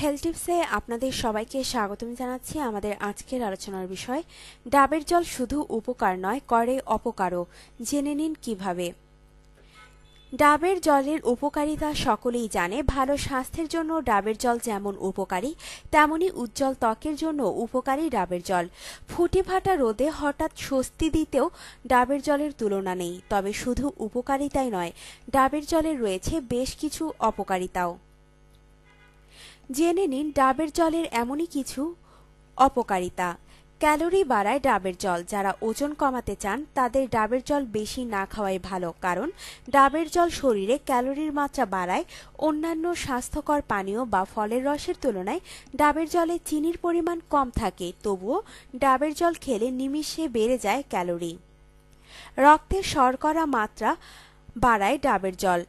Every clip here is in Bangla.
হেলথ টিপসে আপনাদের সবাইকে স্বাগতম জানাচ্ছি আমাদের আজকের আলোচনার বিষয়, ডাবের জল শুধু উপকার নয়, করে অপকারও। জেনে নিন কীভাবে। ডাবের জলের উপকারিতা সকলেই জানে। ভালো স্বাস্থ্যের জন্য ডাবের জল যেমন উপকারী, তেমনি উজ্জ্বল ত্বকের জন্য উপকারী ডাবের জল। ফুটে ফাটা রোদে হঠাৎ স্বস্তি দিতেও ডাবের জলের তুলনা নেই, তবে শুধু উপকারিতাই নয়, ডাবের জলের রয়েছে বেশ কিছু অপকারিতাও। জেনে নিন ডাবের জলের এমনই কিছু অপকারিতা। ক্যালোরি বাড়ায় ডাবের জল। যারা ওজন কমাতে চান, তাদের ডাবের জল বেশি না খাওয়াই ভালো, কারণ ডাবের জল শরীরে ক্যালোরির মাত্রা বাড়ায়। অন্যান্য স্বাস্থ্যকর পানীয় বা ফলের রসের তুলনায় ডাবের জলে চিনির পরিমাণ কম থাকে, তবুও ডাবের জল খেলে নিমিষে বেড়ে যায় ক্যালোরি। রক্তে শর্করা মাত্রা বাড়ায় ডাবের জল।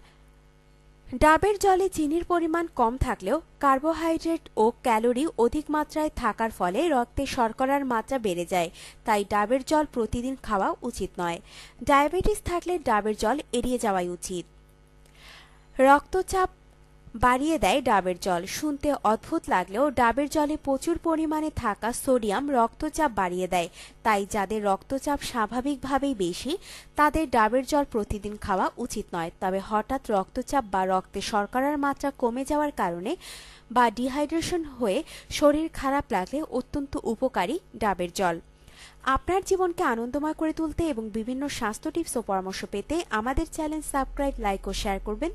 ডাবের জলে চিনির পরিমাণ কম থাকলেও কার্বোহাইড্রেট ও ক্যালোরি অধিক মাত্রায় থাকার ফলে রক্তে শর্করার মাত্রা বেড়ে যায়, তাই ডাবের জল প্রতিদিন খাওয়া উচিত নয়। ডায়াবেটিস থাকলে ডাবের জল এড়িয়ে যাওয়াই উচিত। রক্তচাপ বাড়িয়ে দেয় ডাবের জল। শুনতে অদ্ভুত লাগলেও ডাবের জলে প্রচুর পরিমাণে থাকা সোডিয়াম রক্তচাপ বাড়িয়ে দেয়। তাই যাদের রক্তচাপ স্বাভাবিকভাবেই বেশি, তাদের ডাবের জল প্রতিদিন খাওয়া উচিত নয়। তবে হঠাৎ রক্তচাপ বা রক্তে শর্করার মাত্রা কমে যাওয়ার কারণে বা ডিহাইড্রেশন হয়ে শরীর খারাপ লাগলে অত্যন্ত উপকারী ডাবের জল। আপনার জীবনকে আনন্দময় করে তুলতে এবং বিভিন্ন স্বাস্থ্য টিপস ও পরামর্শ পেতে আমাদের চ্যানেল সাবস্ক্রাইব, লাইক ও শেয়ার করবেন।